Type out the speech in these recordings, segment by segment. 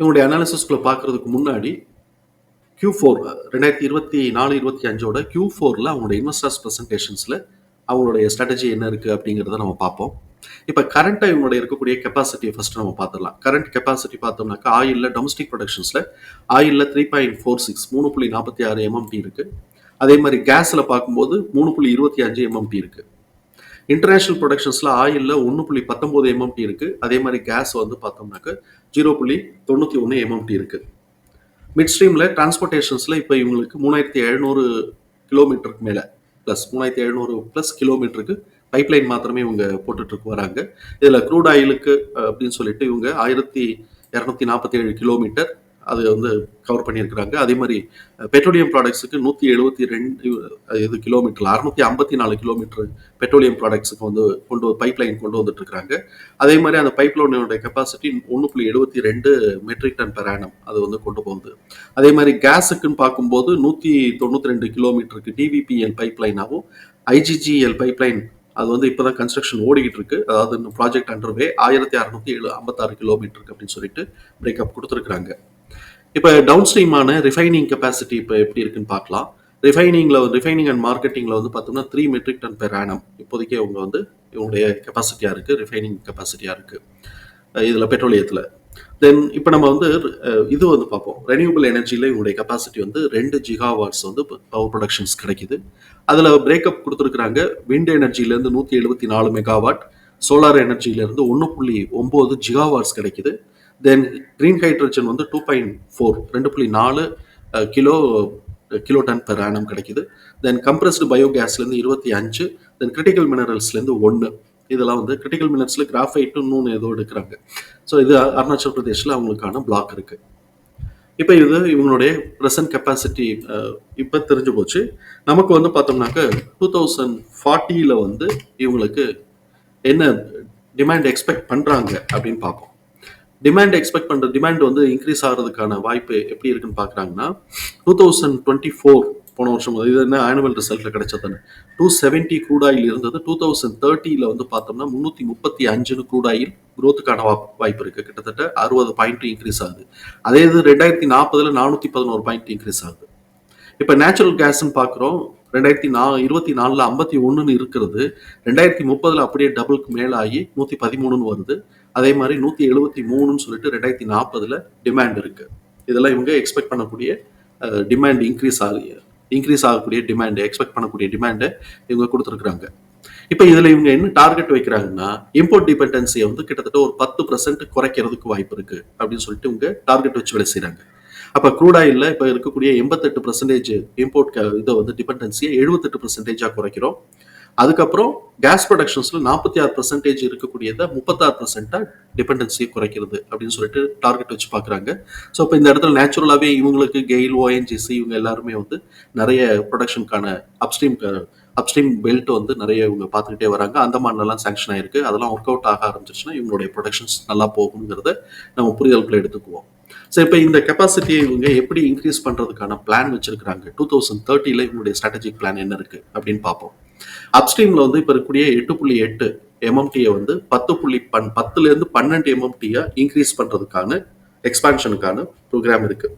இவங்களுடைய அனாலிசிஸ்குள்ள பார்க்குறதுக்கு முன்னாடி கியூ ஃபோர் ரெண்டாயிரத்தி இருபத்தி நாலு இருபத்தி அஞ்சோட கியூ ஃபோரில் அவங்களோட இன்வெஸ்டர்ஸ் ப்ரெசன்டேஷன்ஸில் அவங்களுடைய ஸ்ட்ராட்டஜி என்ன இருக்குது அப்படிங்கிறத நம்ம பார்ப்போம். இப்போ கரண்ட்டாக இவங்களுடைய இருக்கக்கூடிய கெப்பாசிட்டியை ஃபஸ்ட்டு நம்ம பார்த்துடலாம். கரண்ட் கெப்பாசிட்டி பார்த்தோம்னாக்கா ஆயிலில் டொமஸ்டிக் ப்ரொடக்ஷன்ஸில் ஆயிலில் த்ரீ பாயிண்ட் ஃபோர் சிக்ஸ் மூணு புள்ளி நாற்பத்தி ஆறு எம்எம்டி இருக்குது அதே மாதிரி கேஸில் பார்க்கும்போது மூணு புள்ளி இருபத்தி அஞ்சு எம்எம்டி இருக்குது இன்டர்நேஷனல் ப்ரொடக்ஷன்ஸில் ஆயிலில் ஒன்று புள்ளி பத்தொம்போது எம்எம்டி இருக்குது அதே மாதிரி கேஸ் வந்து பார்த்தோம்னாக்க ஜீரோ புள்ளி தொண்ணூற்றி ஒன்று எம்எம்டி இருக்குது மிட் ஸ்ட்ரீமில் டிரான்ஸ்போர்ட்டேஷன்ஸில் இப்போ இவங்களுக்கு மூணாயிரத்தி எழுநூறு கிலோமீட்டருக்கு மேலே. ப்ளஸ் மூணாயிரத்தி எழுநூறு ப்ளஸ் கிலோமீட்டருக்கு பைப்லைன் மாத்திரமே இவங்க போட்டுட்ருக்கு வராங்க. இதில் க்ரூட் ஆயிலுக்கு அப்படின்னு சொல்லிட்டு இவங்க ஆயிரத்தி இரநூத்தி நாற்பத்தி ஏழு கிலோமீட்டர் அது வந்து கவர் பண்ணியிருக்கிறாங்க. அதே மாதிரி பெட்ரோலியம் ப்ராடக்ட்ஸுக்கு நூற்றி எழுபத்தி ரெண்டு இது கிலோமீட்டர் அறுநூத்தி ஐம்பத்தி நாலு கிலோமீட்டர் பெட்ரோலியம் ப்ராடக்ட்ஸுக்கு வந்து கொண்டு பைப் லைன் கொண்டு வந்துட்டு இருக்காங்க. அதே மாதிரி அந்த பைப் லைனோட கெப்பாசிட்டி ஒன்று புள்ளி எழுபத்தி ரெண்டு மெட்ரிக் டன் பெர் ஆனம் அது வந்து கொண்டு போகுது. அதே மாதிரி கேஸுக்குன்னு பார்க்கும்போது நூற்றி தொண்ணூற்றி ரெண்டு கிலோமீட்டருக்கு டிவிபிஎல் பைப் லைனாகவும் ஐஜிஜிஎல் பைப் லைன் அது வந்து இப்போ தான் கன்ஸ்ட்ரக்ஷன் ஓடிக்கிட்டு இருக்கு. அதாவது இன்னும் ப்ராஜெக்ட் அண்டர்வே ஆயிரத்தி அறநூத்தி ஏழு ஐம்பத்தாறு கிலோமீட்டருக்கு அப்படின்னு சொல்லிட்டு பிரேக்கப் கொடுத்துருக்குறாங்க. இப்போ டவுன் ஸ்ட்ரீமான ரிஃபைனிங் கெப்பாசிட்டி இப்போ எப்படி இருக்குன்னு பார்க்கலாம். ரிஃபைனிங்கில் ரிஃபைனிங் அண்ட் மார்க்கெட்டிங்கில் வந்து பார்த்தோம்னா three metric ton per annum இப்போதைக்கு அவங்க வந்து இவங்களுடைய கெப்பாசிட்டியாக இருக்குது ரிஃபைனிங் கெப்பாசிட்டியாக இருக்குது இதில் பெட்ரோலியத்தில் தென் இப்போ நம்ம வந்து இது வந்து பார்ப்போம். ரெனியூபிள் எனர்ஜியில் இவங்களுடைய கெப்பாசிட்டி வந்து ரெண்டு ஜிகாவாட்ஸ் வந்து பவர் ப்ரொடக்ஷன்ஸ் கிடைக்குது. அதில் பிரேக்கப் கொடுத்துருக்குறாங்க விண்ட் எனர்ஜிலேருந்து நூற்றி எழுபத்தி நாலு மெகாவாட் சோலார் எனர்ஜியிலேருந்து ஒன்று புள்ளி ஒம்பது ஜிகாவாட்ஸ் கிடைக்குது. தென் க்ரீன் ஹைட்ரஜன் வந்து டூ பாயிண்ட் ஃபோர் ரெண்டு புள்ளி நாலு kilo kilo ton per annum கிடைக்குது. தென் கம்ப்ரஸ்டு பயோகேஸ்லேருந்து இருபத்தி அஞ்சு தென் கிரிட்டிக்கல் மினரல்ஸ்லேருந்து ஒன்று இதெல்லாம் வந்து கிரிட்டிக்கல் மினரல்ஸில் கிராஃபைட்டும் நூன் ஏதோ எடுக்கிறாங்க. ஸோ இது அருணாச்சல் பிரதேஷில் அவங்களுக்கான பிளாக் இருக்குது இப்போ இது இவங்களுடைய ப்ரெசன்ட் கெப்பாசிட்டி இப்போ தெரிஞ்சு போச்சு. நமக்கு வந்து பார்த்தோம்னாக்க டூ தௌசண்ட் ஃபார்ட்டியில் வந்து இவங்களுக்கு என்ன டிமாண்ட் எக்ஸ்பெக்ட் பண்ணுறாங்க அப்படின்னு பார்ப்போம். டிமாண்ட் எக்ஸ்பெக்ட் பண்ணுற டிமாண்ட் வந்து இன்க்ரீஸ் ஆகிறதுக்கான வாய்ப்பு எப்படி இருக்குன்னு பார்க்குறாங்கன்னா டூ தௌசண்ட் டுவெண்ட்டி ஃபோர் போன வருஷம் இது என்ன ஆனுவல் ரிசல்ட்டில் கிடைச்சதுன்னு டூ செவன்ட்டி க்ரூடாயில் இருந்தது. டூ தௌசண்ட் தேர்ட்டியில் வந்து பார்த்தோம்னா முந்நூற்றி முப்பத்தி அஞ்சுன்னு க்ரூடாயில் க்ரோத்துக்கான வாய்ப்பு இருக்குது கிட்டத்தட்ட அறுபது பாயிண்ட் இன்க்ரீஸ் ஆகுது. அதே இது ரெண்டாயிரத்தி நாற்பதில் நானூற்றி பதினோரு பாயிண்ட் இன்க்ரீஸ் ஆகுது. இப்போ நேச்சுரல் கேஸ்ன்னு பார்க்குறோம் ரெண்டாயிரத்தி நா இருபத்தி நாலில் ஐம்பத்தி ஒன்றுன்னு இருக்கிறது. ரெண்டாயிரத்தி முப்பதில் அப்படியே டபுளுக்கு மேலே ஆகி நூற்றி பதிமூணுன்னு வருது. அதே மாதிரி நூற்றி எழுபத்தி மூணுன்னு சொல்லிட்டு ரெண்டாயிரத்தி நாற்பதில் டிமாண்ட் இருக்குது இதெல்லாம் இவங்க எக்ஸ்பெக்ட் பண்ணக்கூடிய டிமாண்ட் இன்க்ரீஸ் ஆகிய இன்க்ரீஸ் ஆகக்கூடிய டிமாண்டு எக்ஸ்பெக்ட் பண்ணக்கூடிய டிமாண்டை இவங்க கொடுத்துருக்குறாங்க. இப்போ இதில் இவங்க என்ன டார்கெட் வைக்கிறாங்கன்னா இம்போர்ட் டிபெண்டன்சியை வந்து கிட்டத்தட்ட ஒரு பத்து பர்சன்ட் குறைக்கிறதுக்கு வாய்ப்பு இருக்குது அப்படின்னு சொல்லிட்டு இவங்க டார்கெட் வச்சு வேலை செய்கிறாங்க அப்போ க்ரூட் ஆயிலில் இப்போ இருக்கக்கூடிய எண்பத்தெட்டு பர்சன்டேஜ் இம்போர்ட் இதை வந்து டிபெண்டன்சியை எழுபத்தெட்டு பர்சன்டேஜாக குறைக்கிறோம். அதுக்கப்புறம் கேஸ் ப்ரொடக்ஷன்ஸில் நாற்பத்தி ஆறு பர்சன்டேஜ் இருக்கக்கூடியதை முப்பத்தாறு பர்சன்ட்டாக டிபெண்டன்சியை குறைக்கிறது அப்படின்னு சொல்லிட்டு டார்கெட் வச்சு பார்க்குறாங்க. ஸோ இப்போ இந்த இடத்துல நேச்சுரலாகவே இவங்களுக்கு கெயில் ஓஎன்ஜிசி இவங்க எல்லாருமே வந்து நிறைய ப்ரொடக்ஷனுக்கான அப்ஸ்ட்ரீம் அப்ஸ்ட்ரீம் பெல்ட் வந்து நிறைய இவங்க பார்த்துக்கிட்டே வராங்க. அந்தமான்லாம் சேங்ஷன் ஆயிருக்கு. அதெல்லாம் ஒர்க் அவுட் ஆக ஆரம்பிச்சிருச்சுன்னா இவங்களுடைய ப்ரொடக்ஷன்ஸ் நல்லா போகுங்கிறத நம்ம புரிதலுக்குள்ள எடுத்துக்குவோம். ஸோ இப்போ இந்த கெப்பாசிட்டியை இவங்க எப்படி இன்க்ரீஸ் பண்ணுறதுக்கான பிளான் வச்சிருக்காங்க டூ தௌசண்ட் தேர்ட்டியில் இவங்களுடைய ஸ்ட்ராட்டஜிக் பிளான் என்ன இருக்குது அப்படின்னு பார்ப்போம். அப்ஸ்ட்ரீமில் வந்து இப்போ இருக்கக்கூடிய எட்டு புள்ளி எட்டு எம்எம்டியை வந்து பத்து புள்ளி பன் பத்துலேருந்து பன்னெண்டு எம்எம்டியை இன்க்ரீஸ் பண்ணுறதுக்கான எக்ஸ்பான்ஷனுக்கான ப்ரோக்ராம் இருக்குது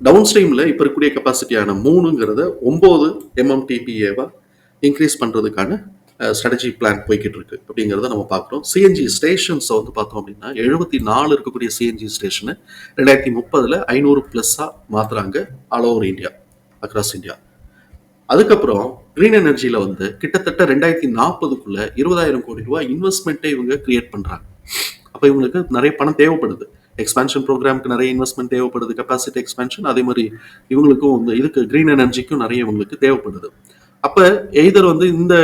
டவுன் ஸ்ட்ரீமில் இப்போ இருக்கக்கூடிய கெப்பாசிட்டியான மூணுங்கிறத ஒம்பது எம்எம்டிபிஏவாக இன்க்ரீஸ் பண்ணுறதுக்கான ஸ்ட்ராட்டஜி பிளான் போய்கிட்டு இருக்கு அப்படிங்கிறத நம்ம பார்க்குறோம். சிஎன்ஜி ஸ்டேஷன்ஸை வந்து பார்த்தோம் அப்படின்னா எழுபத்தி நாலு இருக்கக்கூடிய சிஎன்ஜி ஸ்டேஷனை ரெண்டாயிரத்தி முப்பதில் ஐநூறு ப்ளஸ்ஸாக மாற்றுறாங்க all over India across India அதுக்கப்புறம் க்ரீன் எனர்ஜியில் வந்து கிட்டத்தட்ட ரெண்டாயிரத்தி நாற்பதுக்குள்ள இருபதாயிரம் கோடி ரூபாய் இன்வெஸ்ட்மெண்ட்டை இவங்க கிரியேட் பண்ணுறாங்க அப்போ இவங்களுக்கு நிறைய பணம் தேவைப்படுது. எக்ஸ்பான்ஷன் ப்ரோக்ராமுக்கு நிறைய இன்வெஸ்ட்மெண்ட் தேவைப்படுது. கெப்பாசிட்டி எக்ஸ்பான்ஷன் அதே மாதிரி இவங்களுக்கும் வந்து இதுக்கு க்ரீன் எனர்ஜிக்கும் நிறைய இவங்களுக்கு தேவைப்படுது. அப்போ எய்தர் வந்து இந்த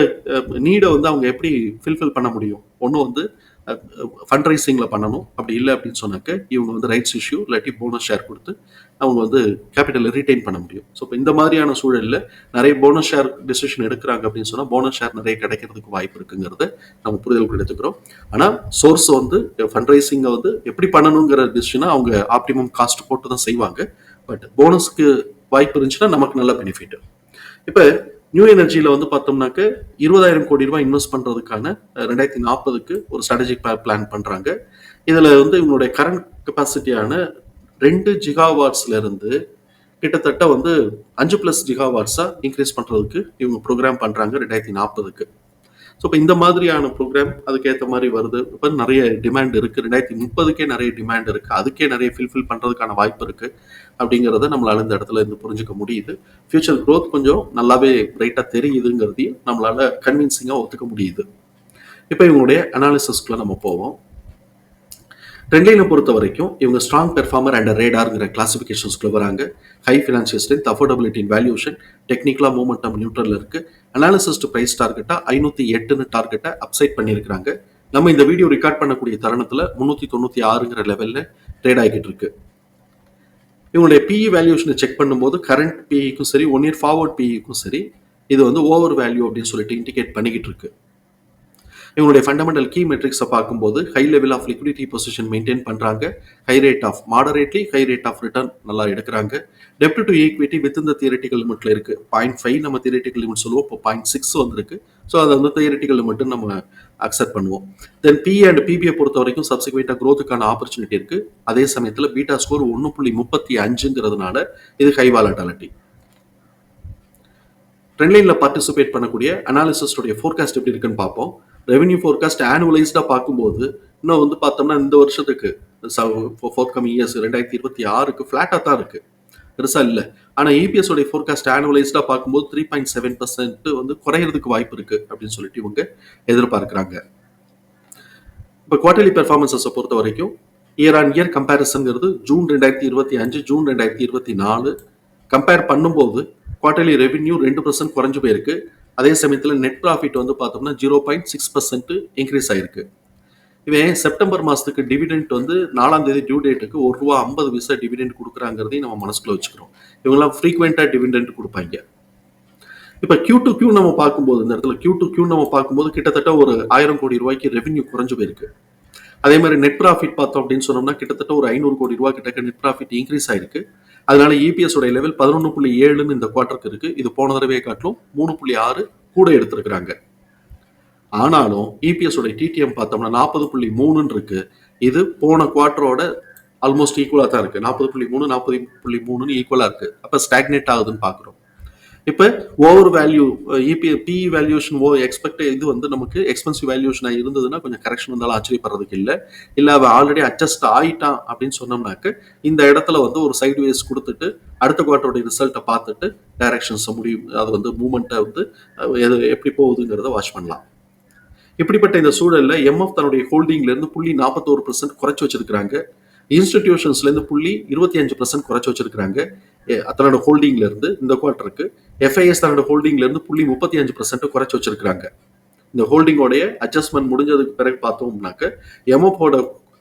நீடை வந்து அவங்க எப்படி ஃபில்ஃபில் பண்ண முடியும்? ஒன்று வந்து ஃபண்ட் ரைசிங்கில் பண்ணணும். அப்படி இல்லை அப்படின்னு சொன்னாக்க இவங்க வந்து ரைட்ஸ் இஷ்யூ இல்லாட்டி போனஸ் ஷேர் கொடுத்து அவங்க வந்து கேபிட்டலை ரீட்டைன் பண்ண முடியும். ஸோ இப்போ இந்த மாதிரியான சூழலில் நிறைய போனஸ் ஷேர் டிசிஷன் எடுக்கிறாங்க அப்படின்னு சொன்னால் போனஸ் ஷேர் நிறைய கிடைக்கிறதுக்கு வாய்ப்பு இருக்குங்கிறத நம்ம புரிதல் எடுத்துக்கிறோம். ஆனால் சோர்ஸ் வந்து ஃபண்ட் ரைசிங்கை வந்து எப்படி பண்ணணுங்கிற டிசிஷனை அவங்க ஆப்டிமம் காஸ்ட் போட்டு தான் செய்வாங்க பட் போனஸ்க்கு வாய்ப்பு இருந்துச்சுன்னா நமக்கு நல்ல பெனிஃபிட் இப்போ நியூ எனர்ஜியில் வந்து பார்த்தோம்னாக்க இருபதாயிரம் கோடி ரூபாய் இன்வெஸ்ட் பண்ணுறதுக்கான ரெண்டாயிரத்தி நாற்பதுக்கு ஒரு ஸ்ட்ராட்டஜிக் பிளான் பண்ணுறாங்க இதில் வந்து இவங்களுடைய கரண்ட் கெப்பாசிட்டியான ரெண்டு ஜிகாவாட்ஸ்லேருந்து கிட்டத்தட்ட வந்து அஞ்சு ப்ளஸ் ஜிகாவாட்ஸாக இன்க்ரீஸ் பண்ணுறதுக்கு இவங்க ப்ரோக்ராம் பண்ணுறாங்க ரெண்டாயிரத்தி நாற்பதுக்கு. ஸோ இப்போ இந்த மாதிரியான ப்ரோக்ராம் அதுக்கேற்ற மாதிரி வருது. இப்போ நிறைய டிமாண்ட் இருக்குது ரெண்டாயிரத்தி முப்பதுக்கே நிறைய டிமாண்ட் இருக்குது அதுக்கே நிறைய ஃபில்ஃபில் பண்ணுறதுக்கான வாய்ப்பு இருக்குது அப்படிங்கிறத நம்மளால இந்த இடத்துல இருந்து புரிஞ்சுக்க முடியுது. ஃபியூச்சர் க்ரோத் கொஞ்சம் நல்லாவே பிரைட்டாக தெரியுதுங்கிறதையும் நம்மளால் கன்வின்சிங்காக ஒத்துக்க முடியுது. இப்போ இவங்களுடைய அனாலிசிஸ்க்குள்ள நம்ம போவோம். ட்ரெண்ட்லைனை பொறுத்த வரைக்கும் இவங்க ஸ்ட்ராங் பெர்ஃபார்மர் அண்ட் ரேடாருங்கிற கிளாசிஃபிகேஷன்ஸ்க்குள்ள வராங்க. High financial strength affordability valuation டெக்னிக்கலாக மூமெண்டம் நியூட்ரல் இருக்குது அனாலிசிஸ்ட் பிரைஸ் டார்கெட்டா ஐநூற்றி எட்டுன்னு டார்கெட்டை அப்சைட் பண்ணியிருக்கிறாங்க. நம்ம இந்த வீடியோ ரெக்கார்ட் பண்ணக்கூடிய தருணத்தில் முந்நூற்றி தொண்ணூற்றி ஆறுங்கிற லெவலில் ட்ரேட் ஆகிட்டு இருக்கு. இவங்களுடைய பிஇ வேல்யூஷனை செக் பண்ணும்போது கரண்ட் பிஇக்கும் சரி ஒன் இயர் ஃபார்வர்ட் பிஇக்கும் சரி இது வந்து ஓவர் வேல்யூ அப்படின்னு சொல்லிட்டு இண்டிகேட் பண்ணிக்கிட்டு இருக்கு. இவங்களுடைய ஃபண்டமெண்டல் கீ மெட்ரிக்ஸை பார்க்கும்போது high level of liquidity position maintain பண்ணுறாங்க high rate of moderately high rate of return நல்லா எடுக்கிறாங்க. டெப்ட் டு ஈக்விட்டி வித் இந்த தியரட்டிக்கல் லிமிட்ல இருக்கு. பாயிண்ட் ஃபைவ் நம்ம தியரட்டிக்கல் லிமிட் சொல்லுவோம். இப்போ பாயிண்ட் சிக்ஸ் வந்திருக்கு. ஸோ அதை வந்து தியரட்டிக்கல் லிமிட்னு நம்ம அக்செப்ட் பண்ணுவோம். தென் பி அண்ட் பிபிஐ பொறுத்த வரைக்கும் சப்சிக்வெண்ட்டாக க்ரோத்துக்கான ஆப்பர்ச்சுனிட்டி இருக்கு. அதே சமயத்தில் பீட்டா ஸ்கோர் ஒன்று புள்ளி முப்பத்தி அஞ்சுங்கிறதுனால இது ஹை வாலட்டாலிட்டி ட்ரெண்ட்லைனில் பார்ட்டிசிபேட் பண்ணக்கூடிய அனாலிசிஸ்டுடைய ஃபோர்காஸ்ட் எப்படி இருக்குன்னு பார்ப்போம். ரெவென்யூ ஃபோர்காஸ்ட் ஆனுவலைஸ்டாக பார்க்கும்போது இன்னும் வந்து பார்த்தோம்னா இந்த வருஷத்துக்கு ஃபோர்த் கமிங் இயர்ஸ் ரெண்டாயிரத்தி இருபத்தி ஆறுக்கு ஃப்ளாட்டாக தான் இருக்குது பெருசாக இல்லை. ஆனால் இபிஎஸ் உடைய ஃபோர்காஸ்ட் ஆனுவலைஸ்டாக பார்க்கும்போது த்ரீ பாயிண்ட் செவன் பர்சன்ட் வந்து குறையிறதுக்கு வாய்ப்பு இருக்குது அப்படின்னு சொல்லிட்டு இவங்க எதிர்பார்க்குறாங்க. இப்போ குவார்டர்லி பெர்ஃபார்மன்ஸை பொறுத்த வரைக்கும் இயர் ஆன் இயர் கம்பேரிசன்ங்கிறது ஜூன் ரெண்டாயிரத்தி இருபத்தி அஞ்சு ஜூன் ரெண்டாயிரத்தி இருபத்தி நாலு. கம்பேர் பண்ணும்போது குவார்டர்லி ரெவென்யூ ரெண்டு பர்சன்ட் குறைஞ்சு போயிருக்கு. அதே சமயத்தில் நெட் ப்ராஃபிட் வந்து பார்த்தோம்னா zero point six percent increase ஆயிருக்கு. இவன் செப்டம்பர் மாதத்துக்கு டிவிடெண்ட் வந்து நாலாம் தேதி டியூ டேட்டுக்கு ஒரு ரூபா ஐம்பது பைசா டிவிடெண்ட் கொடுக்குறாங்கிறதையும் நம்ம மனசுக்குள்ள வச்சுக்கிறோம். இவங்கெல்லாம் ஃப்ரீக்வெண்ட்டாக டிவிடெண்ட் கொடுப்பாங்க. இப்போ கியூ டு கியூ நம்ம பார்க்கும்போது இந்த இடத்துல கியூ டு கியூ நம்ம பார்க்கும்போது கிட்டத்தட்ட ஒரு ஆயிரம் கோடி ரூபாய்க்கு ரெவென்யூ குறைஞ்சு போயிருக்கு. அதே மாதிரி நெட் ப்ராஃபிட் பார்த்தோம் அப்படின்னு சொன்னோம்னா கிட்டத்தட்ட ஒரு ஐநூறு கோடி ரூபாய் கிட்ட நெட் ப்ராஃபிட் இன்க்ரீஸ் ஆயிருக்கு. அதனால இபிஎஸ் உடைய லெவல் பதினொன்று புள்ளி ஏழுன்னு இந்த குவார்ட்டருக்கு இருக்கு. இது போன தடவையை காட்டிலும் மூணு புள்ளி ஆறு கூட எடுத்திருக்கிறாங்க. ஆனாலும் இபிஎஸ் உடைய டிடிஎம் பார்த்தோம்னா நாற்பது புள்ளி மூணுன்னு இருக்கு. இது போன குவார்ட்டரோட ஆல்மோஸ்ட் ஈக்குவலாக தான் இருக்கு. நாற்பது புள்ளி மூணு நாற்பது புள்ளி மூணுன்னு ஈக்குவலாக இருக்கு. அப்போ ஸ்டாக்னேட் ஆகுதுன்னு பார்க்குறோம். இப்போ over value EP PE valuation ஓ எக்ஸ்பெக்ட் இது வந்து நமக்கு எக்ஸ்பென்சிவ் வேல்யூஷனாக இருந்ததுன்னா கொஞ்சம் கரெக்ஷன் வந்தாலும் ஆச்சரியப்படுறதுக்கு இல்லை. இல்லை அவள் ஆல்ரெடி அட்ஜஸ்ட் ஆயிட்டான் அப்படின்னு சொன்னோம்னாக்க இந்த இடத்துல வந்து ஒரு சைடு வேஸ் கொடுத்துட்டு அடுத்த குவார்ட்டருடைய ரிசல்ட்டை பார்த்துட்டு டைரக்ஷன்ஸை முடியும். அது வந்து மூமெண்ட்டை வந்து எது எப்படி போகுதுங்கிறத வாட்ச் பண்ணலாம். இப்படிப்பட்ட இந்த சூழலில் எம்எஃப் தன்னுடைய ஹோல்டிங்லேருந்து புள்ளி நாற்பத்தோரு பர்சன்ட் குறைச்சி வச்சிருக்கிறாங்க. இன்ஸ்டிடியூஷன்ஸ்லேருந்து புள்ளி இருபத்தி அஞ்சு பர்சன்ட் குறைச்சி வச்சிருக்கிறாங்க. தன்னோட ஹோல்டிங்லேருந்து இந்த குவார்ட்டருக்கு எஃப்ஐஎஸ் தன்னோட ஹோல்டிங்ல இருந்து புள்ளி முப்பத்தி அஞ்சு பர்சன்ட் குறைச்சி வச்சிருக்காங்க இந்த ஹோல்டிங்கோடைய அட்ஜஸ்ட்மெண்ட் முடிஞ்சதுக்கு பிறகு பார்த்தோம்னாக்க எம்எஃபோட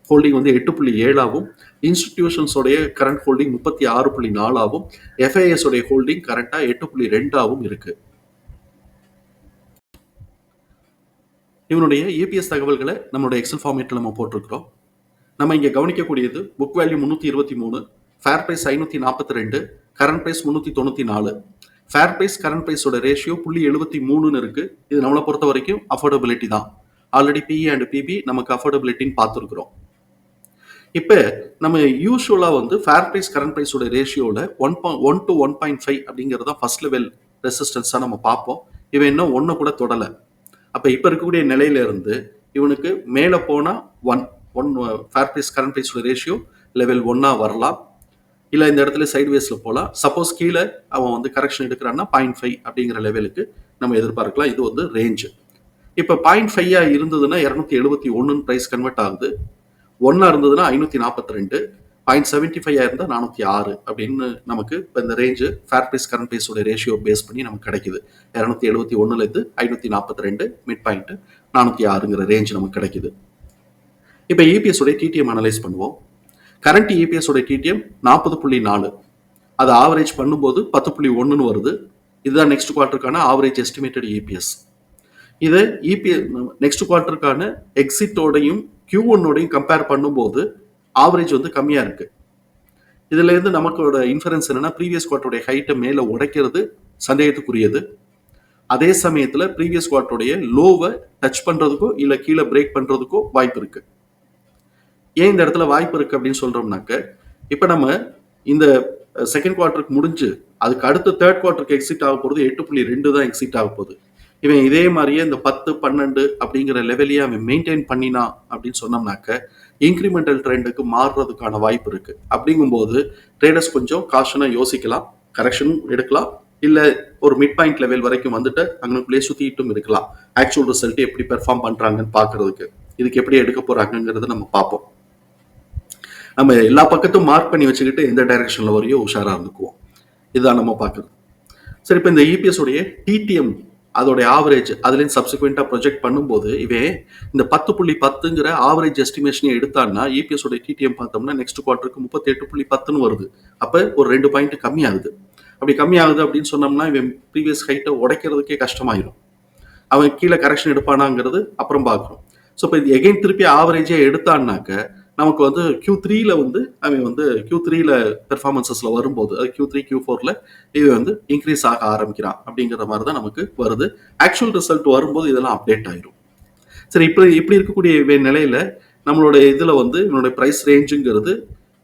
ஹோல்டிங் வந்து எட்டு புள்ளி ஏழாவும் இன்ஸ்டிடியூஷன்ஸோடைய கரண்ட் ஹோல்டிங் முப்பத்தி ஆறு புள்ளி நாலாவும் எஃப்ஐஎஸ் உடைய ஹோல்டிங் கரண்டாக எட்டு புள்ளி ரெண்டாவும் இருக்கு. இவனுடைய ஏபிஎஸ் தகவல்களை நம்மளுடைய எக்ஸல் ஃபார்மேட்டில் நம்ம போட்டிருக்கிறோம். நம்ம இங்கே கவனிக்கக்கூடியது புக் வேல்யூ முந்நூற்றி இருபத்தி மூணு ஃபேர் ப்ரைஸ் ஐநூற்றி நாற்பத்தி ரெண்டு கரண்ட் ப்ரைஸ் முந்நூற்றி தொண்ணூற்றி நாலு. ஃபேர் ப்ரைஸ் கரண்ட் ப்ரைஸோட ரேஷியோ புள்ளி எழுபத்தி மூணுன்னு இருக்கு. இது நம்மளை பொறுத்த வரைக்கும் அஃபோர்டபிலிட்டி தான். ஆல்ரெடி பிஇ அண்ட் பிபி நமக்கு அஃபோர்டபிலிட்டின்னு பார்த்துருக்குறோம். இப்போ நம்ம யூஸ்வலாக வந்து ஃபேர் ப்ரைஸ் கரண்ட் ப்ரைஸோட ரேஷியோவில் one one to one point five அப்படிங்கிறது தான் ஃபர்ஸ்ட் லெவல் ரெசிஸ்டன்ஸாக நம்ம பார்ப்போம். இவன் இன்னும் ஒன்று கூட தொடலை. அப்போ இப்போ இருக்கக்கூடிய நிலையில இருந்து இவனுக்கு மேலே போனால் one one fair price current ப்ரைஸோட ratio level ஒன்னாக வரலாம். இல்லை இந்த இடத்துல சைட்வேஸில் போகலாம் சப்போஸ் கீழே அவன் வந்து கரெக்ஷன் எடுக்கிறான்னா பாயிண்ட் ஃபைவ் அப்படிங்கிற லெவலுக்கு நம்ம எதிர்பார்க்கலாம். இது வந்து ரேஞ்சு இப்போ பாயிண்ட் ஃபைவா இருந்ததுன்னா இரநூத்தி எழுபத்தி ஒன்றுன்னு ப்ரைஸ் கன்வெர்ட் ஆகுது. ஒன்னா இருந்ததுன்னா ஐநூற்றி நாற்பத்தி ரெண்டு. பாயிண்ட் செவன்ட்டி ஃபைவ் இருந்தால் நானூற்றி ஆறு அப்படின்னு நமக்கு இப்போ இந்த ரேஞ்சு ஃபேர் ப்ரைஸ் கரண்ட் ப்ரைஸோட ரேஷியோ பேஸ் பண்ணி நமக்கு கிடைக்குது. இரநூத்தி எழுபத்தி ஒன்றுலேருந்து ஐநூற்றி நாற்பத்தி ரெண்டு மிட் பாயிண்ட்டு நானூற்றி ஆறுங்கிற ரேஞ்ச் நமக்கு கிடைக்குது. இப்போ இபிஎஸ் உடைய டிடிஎம் அனலைஸ் பண்ணுவோம். கரண்ட் இபிஎஸ் உடைய டிடிஎம் நாற்பது புள்ளி நாலு. அது ஆவரேஜ் பண்ணும்போது பத்து புள்ளி ஒன்றுன்னு வருது. இதுதான் நெக்ஸ்ட் குவார்ட்டருக்கான ஆவரேஜ் எஸ்டிமேட்டட் இபிஎஸ் இதை இபிஎஸ் நெக்ஸ்ட் குவார்ட்டருக்கான எக்ஸிட்டோடையும் கியூ ஒன்னோடையும் கம்பேர் பண்ணும்போது ஆவரேஜ் வந்து கம்மியாக இருக்குது இதுலேருந்து நமக்கோட இன்ஃபரன்ஸ் என்னன்னா ப்ரீவியஸ் குவார்ட்டருடைய ஹைட்டை மேலே உடைக்கிறது சந்தேகத்துக்குரியது. அதே சமயத்தில் ப்ரீவியஸ் குவார்ட்டருடைய லோவை டச் பண்ணுறதுக்கோ இல்லை கீழே பிரேக் பண்ணுறதுக்கோ வாய்ப்பு இருக்குது ஏன் இந்த இடத்துல வாய்ப்பு இருக்கு அப்படின்னு சொல்றோம்னாக்க இப்போ நம்ம இந்த செகண்ட் குவார்ட்டருக்கு முடிஞ்சு அதுக்கு அடுத்த தேர்ட் குவார்ட்டருக்கு எக்ஸிட் ஆக போகிறது எட்டு புள்ளி ரெண்டு தான் எக்ஸிட் ஆக போகுது. இவன் இதே மாதிரியே இந்த பத்து பன்னெண்டு அப்படிங்கிற லெவலையே அவன் மெயின்டைன் பண்ணினா அப்படின்னு சொன்னோம்னாக்க இன்க்ரிமெண்டல் ட்ரெண்டுக்கு மாறுறதுக்கான வாய்ப்பு இருக்கு. அப்படிங்கும்போது ட்ரேடர்ஸ் கொஞ்சம் காஷனாக யோசிக்கலாம் கரெக்ஷனும் எடுக்கலாம் இல்லை ஒரு மிட் பாயிண்ட் லெவல் வரைக்கும் வந்துட்டு அங்கனுக்குள்ளேயே சுற்றிட்டும் இருக்கலாம். ஆக்சுவல் ரிசல்ட் எப்படி பெர்ஃபார்ம் பண்ணுறாங்கன்னு பார்க்கறதுக்கு இதுக்கு எப்படி எடுக்க போகிறாங்கங்கிறத நம்ம பார்ப்போம். நம்ம எல்லா பக்கத்தும் மார்க் பண்ணி வச்சுக்கிட்டு எந்த டைரக்ஷன்ல வரையோ உஷாரா இருந்துக்குவோம். இதுதான் நம்ம பார்க்குறது. சரி இப்போ இந்த இபிஎஸ் உடைய டிடிஎம் அதோடைய ஆவரேஜ் அதுலேருந்து சப்சிக்வெண்ட்டாக ப்ரொஜெக்ட் பண்ணும்போது இவன் இந்த பத்து புள்ளி பத்துங்கிற ஆவரேஜ் எஸ்டிமேஷனே எடுத்தான்னா இபிஎஸ் உடைய டிடிஎம் பார்த்தோம்னா நெக்ஸ்ட் குவார்ட்டருக்கு முப்பத்தி எட்டு புள்ளி பத்துன்னு வருது. அப்போ ஒரு ரெண்டு பாயிண்ட் கம்மியாகுது. அப்படி கம்மியாகுது அப்படின்னு சொன்னோம்னா இவன் ப்ரீவியஸ் ஹைட்டை உடைக்கிறதுக்கே கஷ்டமாயிடும் அவன் கீழே கரெக்ஷன் எடுப்பானாங்கிறது அப்புறம் பார்க்கணும் ஸோ இப்போ இது எகைன் திருப்பி ஆவரேஜே எடுத்தான்னாக்க நமக்கு வந்து கியூ த்ரீல வந்து அவன் வந்து கியூ த்ரீல பெர்ஃபார்மன்சஸ்ல வரும்போது அது கியூ த்ரீ கியூ ஃபோர்ல இது வந்து இன்க்ரீஸ் ஆக ஆரம்பிக்கிறான் அப்படிங்கிற மாதிரி தான் நமக்கு வருது. ஆக்சுவல் ரிசல்ட் வரும்போது இதெல்லாம் அப்டேட் ஆயிரும். சரி இப்படி இப்படி இருக்கக்கூடிய நிலையில நம்மளுடைய இதுல வந்து என்னுடைய பிரைஸ் ரேஞ்சுங்கிறது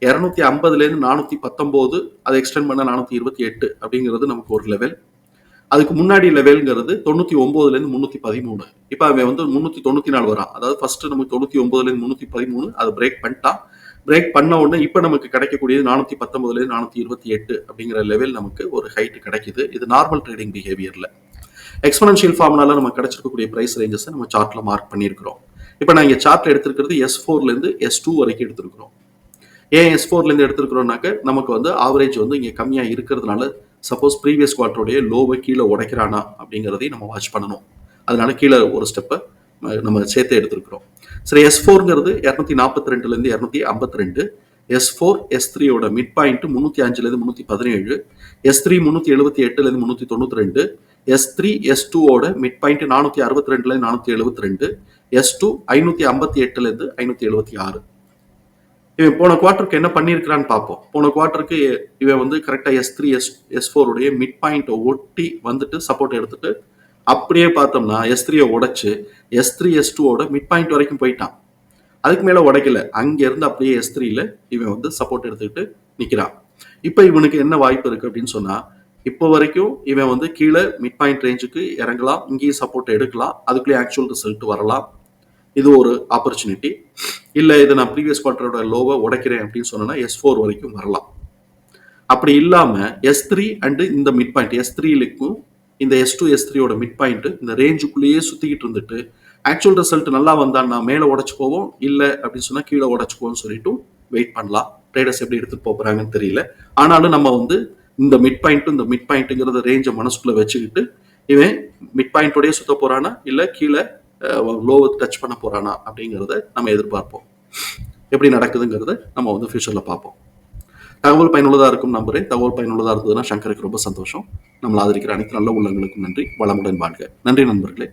இரநூத்தி ஐம்பதுலேருந்து நானூற்றி பத்தொம்போது அதை எக்ஸ்டெண்ட் பண்ண நானூற்றி இருபத்தி எட்டு அப்படிங்கிறது நமக்கு ஒரு லெவல் அதுக்கு முன்னாடி லெவல்ங்கிறது தொண்ணூற்றி ஒம்போதுலேருந்து முந்நூற்றி பதிமூணு. இப்போ அவன் வந்து முந்நூற்றி தொண்ணூற்றி நாலு வரான். அதாவது ஃபர்ஸ்ட் நமக்கு தொண்ணூற்றி ஒம்போதுலேருந்து முந்நூற்றி பதிமூணு அதை பிரேக் பண்ணிட்டான் பிரேக் பண்ண உடனே இப்போ நமக்கு கிடைக்கக்கூடியது நானூற்றி பத்தொம்போதுலேருந்து நானூற்றி இருபத்தி எட்டு அப்படிங்கிற லெவல் நமக்கு ஒரு ஹைட் கிடைக்குது. இது நார்மல் ட்ரேடிங் பிஹேவியரில் எக்ஸ்பனன்ஷியல் ஃபார்ம்னால நம்ம கிடைச்சிருக்கக்கூடிய ப்ரைஸ் ரேஞ்சஸை நம்ம சார்ட்ல மார்க் பண்ணியிருக்கிறோம். இப்போ நான் இங்கே சார்ட்ல எடுத்திருக்கிறது எஸ் ஃபோர்லேருந்து எஸ் டூ வரைக்கும் எடுத்திருக்கிறோம். ஏன் எஸ் ஃபோர்லேருந்து எடுத்திருக்கிறோம்னாக்க நமக்கு வந்து ஆவரேஜ் வந்து இங்கே கம்மியாக இருக்கிறதுனால சப்போஸ் ப்ரீவியஸ் குவார்ட்டருடைய லோவை கீழே உடைக்கிறானா அப்படிங்கிறதையும் நம்ம வாட்ச் பண்ணணும். அதனால கீழே ஒரு ஸ்டெப்பை நம்ம சேர்த்து எடுத்திருக்கிறோம். சரி எஸ் ஃபோர்ங்கிறது இரநூத்தி நாற்பத்தி ரெண்டுலேருந்து இரநூத்தி ஐம்பத்தி ரெண்டு எஸ் ஃபோர் எஸ் த்ரீயோட மிட் பாயிண்ட் முந்நூற்றி அஞ்சுலேருந்து முந்நூற்றி பதினேழு. எஸ் த்ரீ முந்நூற்றி எழுபத்தி எட்டுலேருந்து முந்நூற்றி தொண்ணூற்றி ரெண்டு. எஸ் த்ரீ எஸ் டூவோட மிட் பாயிண்ட் நானூற்றி அறுபத்தி ரெண்டுலேருந்து நானூற்றி எழுபத்தி ரெண்டு. எஸ் டூ ஐநூற்றி ஐம்பத்தி எட்டுலேருந்து ஐநூற்றி எழுபத்தி ஆறு. இவன் போன குவார்ட்டருக்கு என்ன பண்ணியிருக்கிறான்னு பார்ப்போம். போன குவார்ட்டருக்கு இவன் வந்து கரெக்டாக எஸ் த்ரீ எஸ் எஸ் ஃபோருடைய மிட் பாயிண்ட்டை ஒட்டி வந்துட்டு சப்போர்ட் எடுத்துட்டு அப்படியே பார்த்தோம்னா எஸ் த்ரீயை உடைச்சு எஸ் த்ரீ எஸ் டூவோட மிட் பாயிண்ட் வரைக்கும் போயிட்டான். அதுக்கு மேலே உடைக்கல. அங்கேருந்து அப்படியே எஸ் த்ரீல இவன் வந்து சப்போர்ட் எடுத்துக்கிட்டு நிற்கிறான் இப்போ இவனுக்கு என்ன வாய்ப்பு இருக்குது அப்படின்னு சொன்னால் இப்போ வரைக்கும் இவன் வந்து கீழே மிட் பாயிண்ட் ரேஞ்சுக்கு இறங்கலாம் இங்கேயும் சப்போர்ட் எடுக்கலாம் அதுக்குள்ளேயே ஆக்சுவல் ரிசல்ட் வரலாம். இது ஒரு ஆப்பர்ச்சுனிட்டி இல்லை இதை நான் ப்ரீவியஸ் குவார்ட்டரோட லோவை உடைக்கிறேன் அப்படின்னு சொன்னேன்னா எஸ் ஃபோர் வரைக்கும் வரலாம். அப்படி இல்லாமல் எஸ் த்ரீ அண்டு இந்த மிட் பாயிண்ட் எஸ் த்ரீலுக்கும் இந்த எஸ் டூ எஸ் த்ரீயோட மிட் பாயிண்ட் இந்த ரேஞ்சுக்குள்ளேயே சுற்றிக்கிட்டு இருந்துட்டு ஆக்சுவல் ரிசல்ட் நல்லா வந்தான்னா மேலே உடச்சு போவோம் இல்லை அப்படின்னு சொன்னால் கீழே உடச்சு போவோம்னு சொல்லிட்டு வெயிட் பண்ணலாம். ட்ரேடர்ஸ் எப்படி எடுத்துகிட்டு போகிறாங்கன்னு தெரியல. ஆனாலும் நம்ம வந்து இந்த மிட் பாயிண்ட்டும் இந்த மிட் பாயிண்ட்டுங்கிறத ரேஞ்சை மனசுக்குள்ளே வச்சுக்கிட்டு இவன் மிட் பாயிண்டோடய சுற்ற போகிறானா இல்லை கீழே லோவை டச் பண்ண போகிறானா அப்படிங்கிறத நம்ம எதிர்பார்ப்போம். எப்படி நடக்குதுங்கிறத நம்ம வந்து ஃபியூச்சரில் பார்ப்போம். தகவல் பயனுள்ளதாக இருக்கும் நம்புறேன். தகவல் பயனுள்ளதாக இருந்ததுன்னா சங்கருக்கு ரொம்ப சந்தோஷம். நம்மளை ஆதரிக்கிற அனைத்து நல்ல உள்ளங்களுக்கும் நன்றி. வளமுடன் வாழ்க. நன்றி நண்பர்களே.